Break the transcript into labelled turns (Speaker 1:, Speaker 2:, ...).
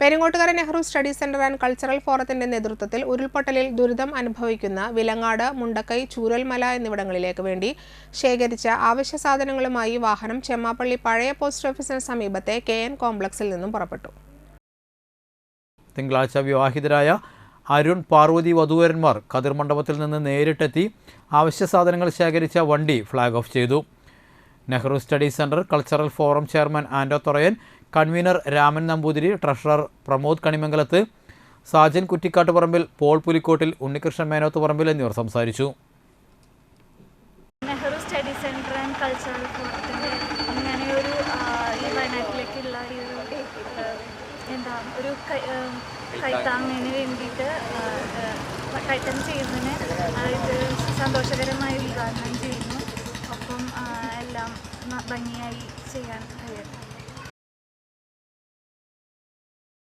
Speaker 1: Peringottukara Nehru study centre and cultural ഫോറത്തിന്റെ നേതൃത്വത്തിൽ ഉരുൾപൊട്ടലിൽ ദുരിതം അനുഭവിക്കുന്ന വിലങ്ങാട് മുണ്ടക്കൈ ചൂരൽമല എന്നിവിടങ്ങളിലേക്ക് വേണ്ടി ശേഖരിച്ച അവശ്യ സാധനങ്ങളുമായി വാഹനം ചെമ്മാപ്പള്ളി പഴയ പോസ്റ്റ് ഓഫീസിന് സമീപത്തെ കെ എൻ കോംപ്ലക്സിൽ നിന്നും പുറപ്പെട്ടു.
Speaker 2: തിങ്കളാഴ്ച വിവാഹിതരായ അരുൺ പാർവതി വധൂവരന്മാർ കതിർ മണ്ഡപത്തിൽ നിന്ന് നേരിട്ടെത്തി അവശ്യ സാധനങ്ങൾ ശേഖരിച്ച വണ്ടി ഫ്ലാഗ് ഓഫ് ചെയ്തു. Nehru study centre cultural forum chairman Ando Thorayan convener Raman Namboothiri treasurer Pramod Kanimangalath Sajan Kuttikkattuparambil Paul Pulikkottil Unnikrishnan Menoth Parambil എന്നിവർ സംസാരിച്ചു.
Speaker 3: Nehru study centre and cultural ഫോറത്തിന്റെ ഇങ്ങനെ ഒരു ഈ വയനാട്ടിലേക്കുള്ള ഈ ഒരു എന്താ ഒരു കൈത്താങ്ങിന് വേണ്ടിയിട്ട് കൈത്തം ചെയ്യുന്നതിന് ഇത് സന്തോഷകരമായി ഉദ്ഘാടനം ചെയ്യുന്നു. ഒപ്പം എല്ലാം ഭംഗിയായി ചെയ്യാൻ കഴിയട്ടെ.